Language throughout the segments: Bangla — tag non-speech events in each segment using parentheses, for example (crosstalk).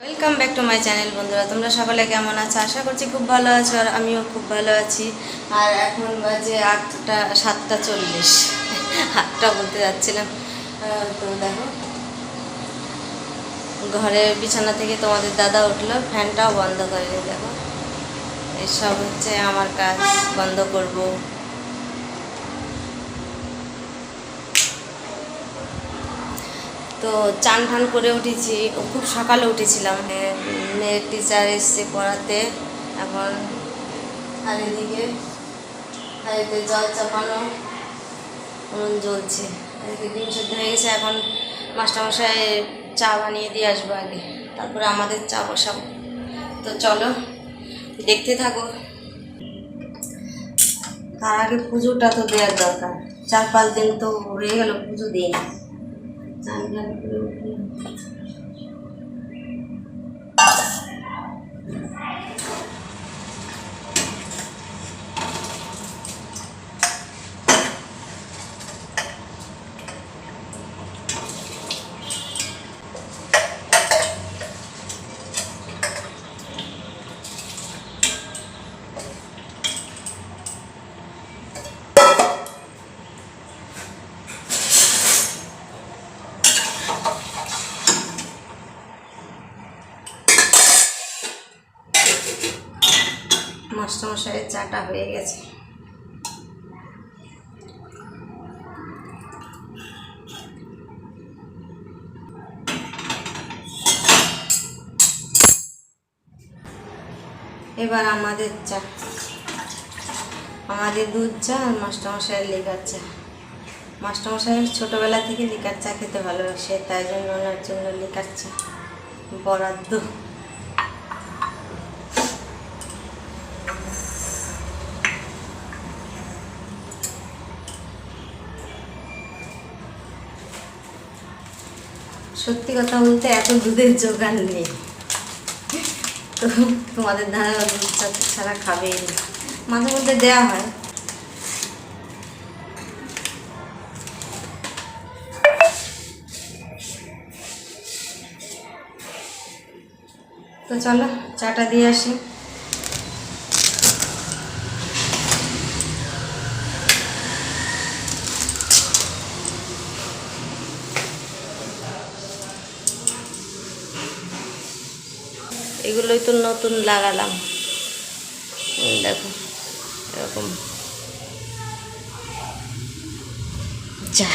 Welcome back to my channel বন্ধুরা। তোমরা সকলে কেমন আছো? আশা করছি খুব ভালো আছো আর আমিও খুব ভালো আছি। আর এখন বাজে আটটা, সাতটা চল্লিশ। আটটা বলতে যাচ্ছিলাম। তো দেখো ঘরের বিছানা থেকে তোমাদের দাদা উঠল, ফ্যানটাও বন্ধ করেনি দেখো, এসব হচ্ছে আমার কাজ, বন্ধ করব। তো চান টান করে উঠেছি। খুব সকালে উঠেছিলাম। মেয়ের টিচার এসছে পড়াতে। এখন এদিকে হাড়িতে জল চাপানো, উনুন জ্বলছে। এদিকে ডিম সেদ্ধ হয়ে গেছে। এখন মাস্টারমশাই চা বানিয়ে দিয়ে আসব আগে। তারপরে আমাদের চা বসাবো। তো চলো, দেখতে থাকো। তার আগে পুজোটা তো দেওয়ার দরকার। চার পাঁচ দিন তো হয়ে গেল, পুজো না চান টান মাস্টারমশাইয়ের চাটা হয়ে গেছে। এবার আমাদের চা। আমাদের দুধ চা আর মাস্টারমশাইয়ের লিকার চা। মাস্টারমশাই ছোটোবেলা থেকে লিকার চা খেতে ভালোবাসে, তাই জন্য ওনার জন্য লিকার চা বরাদ্দ। সত্যি কথা বলতে এত দুধের জোগান নেই। তো তোমাদের ধারা দুধ ছাড়া খাবেই মাঝে মধ্যে দেওয়া হয়। তো চলো, চাটা দিয়ে আসি। এগুলোই তো নতুন লাগালাম। দেখো। এরকম যা।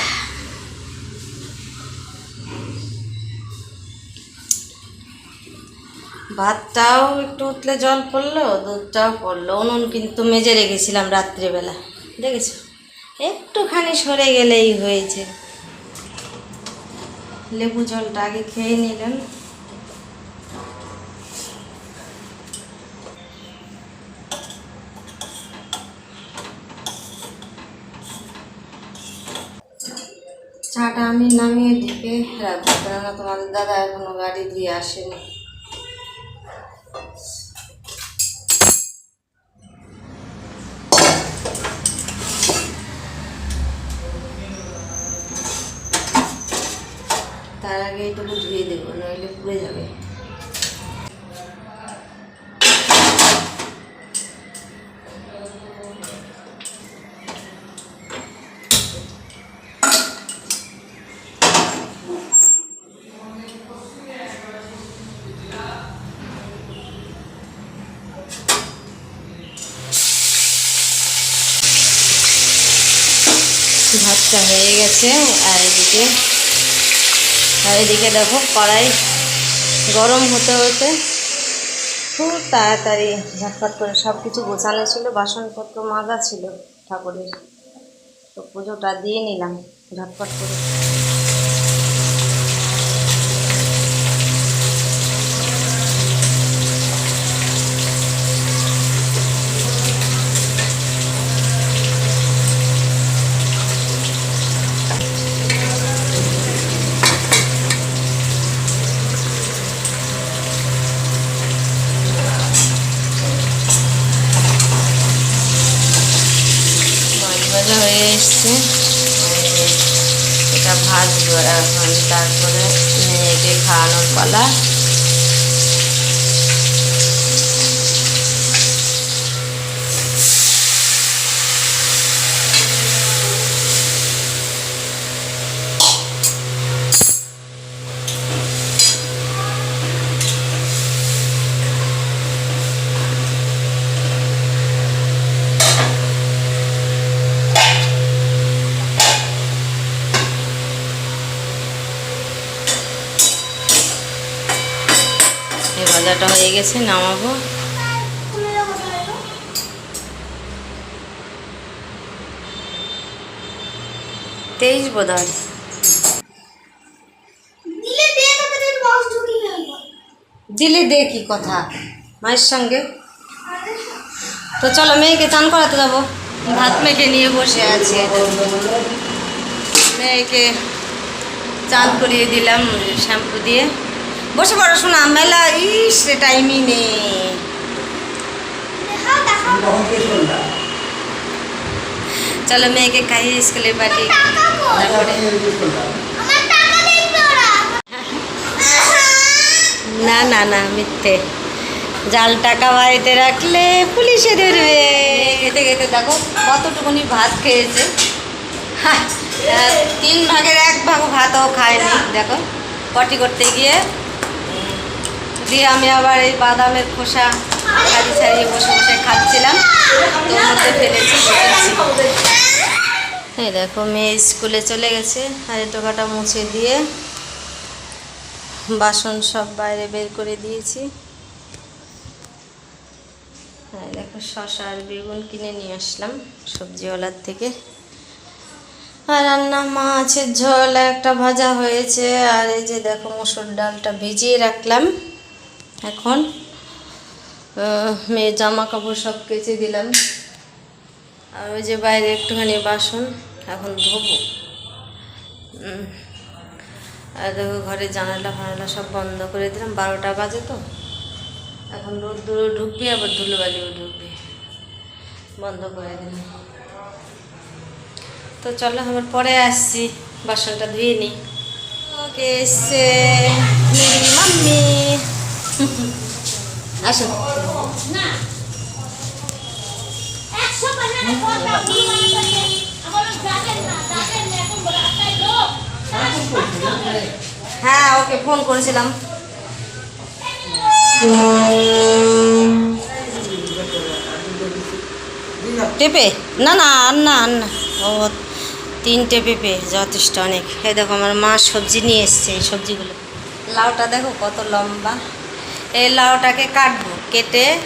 ভাতটাও একটু উতলে জল পড়ল দুধটাও পড়ল। উনুন কিন্তু মেজে রেখেছিলাম রাত্রিবেলা। দেখেছ? একটুখানি সরে গেলেই হয়েছে। লেবু জলটা আগে খেয়ে নিলেন। চাটা আমি নামিয়ে ঢেকে রাখব, কেননা তোমাদের দাদা এখনও গাড়ি দিয়ে আসেনি। তার আগে এইটুকু ধুয়ে দেবো, নইলে পুড়ে যাবে। ভাতটা হয়ে গেছে, আর এদিকে আর এদিকে দেখো কড়াই গরম হতে হতে খুব তাড়াতাড়ি ঝটফট করে সব কিছু গোছানো ছিল, বাসনপত্র মাজা ছিল ঠাকুরের। তো পুজোটা দিয়ে নিলাম ঝটফট করে মাছ ভাজা এসছে। এটা ভাজবো এখন তারপরে মেয়েকে খাওয়ানোর পালা। এই হয়ে গেছে নামাবো। তেইশ বোধ হয়। দিলে দে কি কথা মায়ের সঙ্গে। তো চলো মেয়েকে চান করাতে যাব। ভাত মেখে নিয়ে বসে আছি। মেয়েকে চান করিয়ে দিলাম শ্যাম্পু দিয়ে। বসে পড়াশোনা মেলা ইস টাইমই নেই। চলো মেয়েকে খাইয়ে স্কুলে পাঠিয়ে ওরা না না না মিথ্যে। জাল টাকা বাড়িতে রাখলে পুলিশে ধরবে। খেতে খেতে দেখো কতটুকুনি ভাত খেয়েছে। হ্যাঁ, তিন ভাগের এক ভাগ ভাতও খায়নি। দেখো পটি করতে গিয়ে দিয়ে আমি আবার এই বাদামের খোসা ছাড়িয়ে ছাড়িয়ে বসে বসে খাচ্ছিলাম। তো মধ্যে ফেলেছি এই দেখো, মেয়ে স্কুলে চলে গেছে। আর টোকাটা মুছে দিয়ে বাসন সব বাইরে বের করে দিয়েছি। হ্যাঁ দেখো, শশা আর বেগুন কিনে নিয়ে আসলাম সবজিওয়ালার থেকে। আর রান্না, মাছের ঝোল, একটা ভাজা হয়েছে। আর এই যে দেখো, মসুর ডালটা ভিজিয়ে রাখলাম। এখন মেয়ের জামা কাপড় সব কেচে দিলাম। আর ওই যে বাইরে একটুখানি বাসন, এখন ধোবো। আর ঘরে জানালা ফানালা সব বন্ধ করে দিলাম, বারোটা বাজে তো। এখন রোদ্দুরও ঢুকবে, আবার ধুলোবালিও ঢুকবে। বন্ধ করে দিলাম। তো চলো, আমার পরে আসছি, বাসনটা ধুয়ে নিই ওকে মেরি মাম্মি। আসো। হ্যাঁ ওকে ফোন করেছিলাম। পেঁপে? না না আর না আর না ও তিনটে পেঁপে যথেষ্ট অনেক। এই দেখো আমার মা সবজি নিয়ে এসছে এই সবজিগুলো। লাউটা দেখো কত লম্বা। এই লাউটাকে কাটবো, কেটে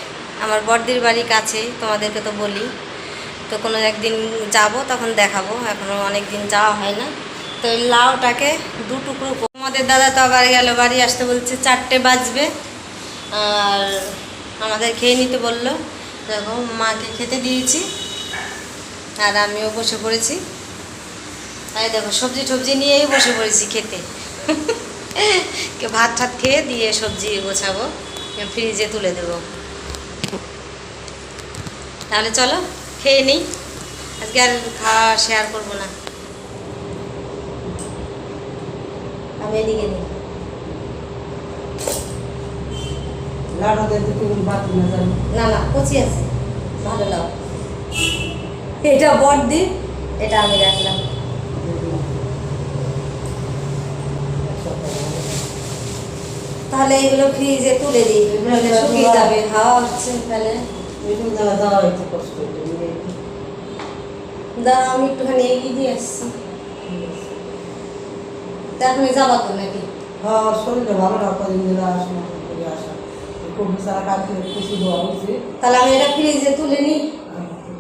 আমার বড়দির বাড়ি কাছেই তোমাদেরকে তো বলি। তো কোনো একদিন যাব, তখন দেখাবো এখনও অনেক দিন যাওয়া হয় না। তো এই লাউটাকে দু টুকরো করে- আমাদের দাদা তো আবার গেল, বাড়ি আসতে বলছে চারটে বাজবে। আর আমাদের খেয়ে নিতে বলল, দেখো মাকে খেতে দিয়েছি, আর আমিও বসে পড়েছি। আর দেখো সবজি টবজি নিয়েই বসে পড়েছি খেতে। (laughs) ভাত ঠাত খেয়ে দিয়ে সবজি গোছাবো ফ্রিজে তুলে দেবো। তাহলে চলো খেয়ে নিই। আজকে আর খাওয়া শেয়ার করব না। আমি এদিকে নিই। না না কচি আছে। ভালো লাও। এটা বড়দি এটা আমি রাখলাম। তাহলে এগুলো ফ্রিজে তুলে দিই। শুকিয়ে যাবে হাওয়া হচ্ছে। তাহলে। দাঁড়া আমি একটুখানি এগিয়ে দিয়ে আসছি। তুমি যাবা তো নাকি? তাহলে আমি এটা ফ্রিজে তুলে নিই।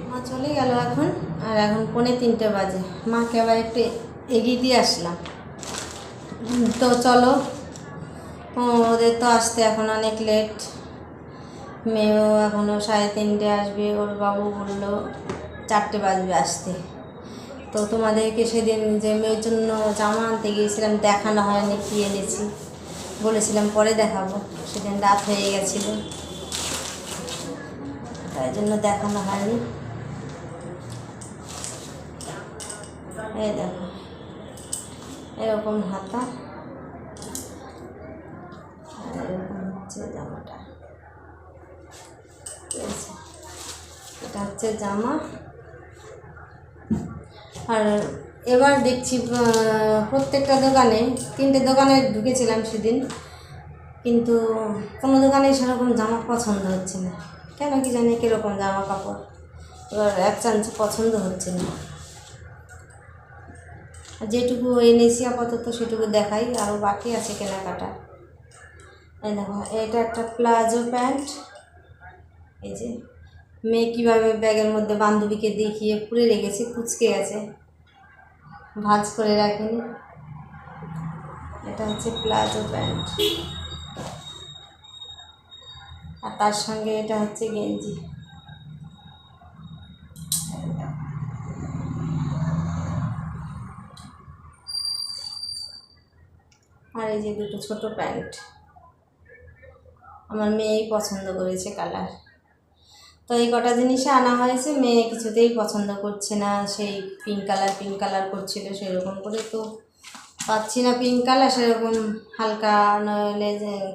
মা চলে গেল এখন আর এখন পৌনে তিনটে বাজে। মাকে আবার একটু এগিয়ে দিয়ে আসলাম। তো চলো। ওদের তো আসতে এখন অনেক লেট মেয়েও এখনও সাড়ে তিনটে আসবে, ওর বাবু বলল চারটে বাজবে আসতে। তো তোমাদেরকে সেদিন যে মেয়ের জন্য জামা আনতে গিয়েছিলাম, দেখানো হয়নি, কি এনেছি, বলেছিলাম পরে দেখাবো। সেদিন রাত হয়ে গেছিল, তাই জন্য দেখানো হয়নি। এই দেখো, এরকম হাতা। এরকম হচ্ছে জামাটা। ঠিক আছে? এটা হচ্ছে জামা। আর এবার দেখছি প্রত্যেকটা দোকানে, তিনটে দোকানে ঢুকেছিলাম সেদিন, কিন্তু কোনো দোকানে সেরকম জামা পছন্দ হচ্ছে না। কেন কি জানি কীরকম জামা কাপড়। এবার এক চান্স পছন্দ হচ্ছে না। যেটুকু এনেছি আপাতত সেটুকু দেখাই আরও বাকি আছে কেনাকাটা। দেখো, এটা একটা প্লাজো প্যান্ট। এই যে, মেয়ে কীভাবে ব্যাগের মধ্যে বান্ধবীকে দেখিয়ে পুড়ে রেখেছে কুচকে গেছে। ভাঁজ করে রাখেনি। এটা হচ্ছে প্লাজো প্যান্ট। আর তার সঙ্গে এটা হচ্ছে গেঞ্জি। আর এই যে দুটো ছোট প্যান্ট। আমার মেয়েই পছন্দ করেছে কালার। তো এই কটা জিনিসে আনা হয়েছে, মেয়ে কিছুতেই পছন্দ করছে না। সেই পিঙ্ক কালার পিঙ্ক কালার করছিল সেরকম করে তো পাচ্ছি না পিঙ্ক কালার সেরকম হালকা নইলে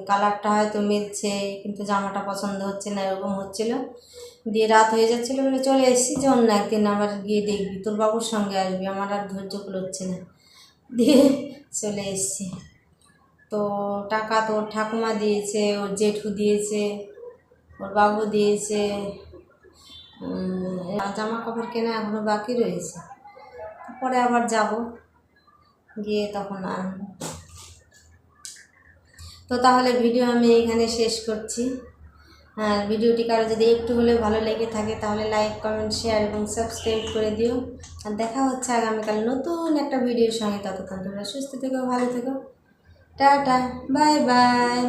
কালারটা হয়তো মিলছে, কিন্তু জামাটা পছন্দ হচ্ছে না, এরকম হচ্ছিল। দিয়ে রাত হয়ে যাচ্ছিল বলে চলে এসেছি যে অন্য একদিন আবার গিয়ে দেখবি, তোর বাবুর সঙ্গে আসবি, আমার আর ধৈর্য কুলোচ্ছে না। দিয়ে চলে এসেছি। তো টাকা তো ওর ঠাকুমা দিয়েছে, ওর জেঠু দিয়েছে, ওর বাবু দিয়েছে জামা কাপড় কেনা এখনও বাকি রয়েছে। পরে আবার যাব, গিয়ে তখন আনব। তো তাহলে ভিডিও আমি এখানে শেষ করছি। হ্যাঁ ভিডিওটি কারও যদি একটু হলেও ভালো লেগে থাকে, তাহলে লাইক, কমেন্ট, শেয়ার এবং সাবস্ক্রাইব করে দিও। আর দেখা হচ্ছে আগামীকাল নতুন একটা ভিডিওর সঙ্গে। ততক্ষণ তোমরা সুস্থ থেকো, ভালো থেকো। Tata bye bye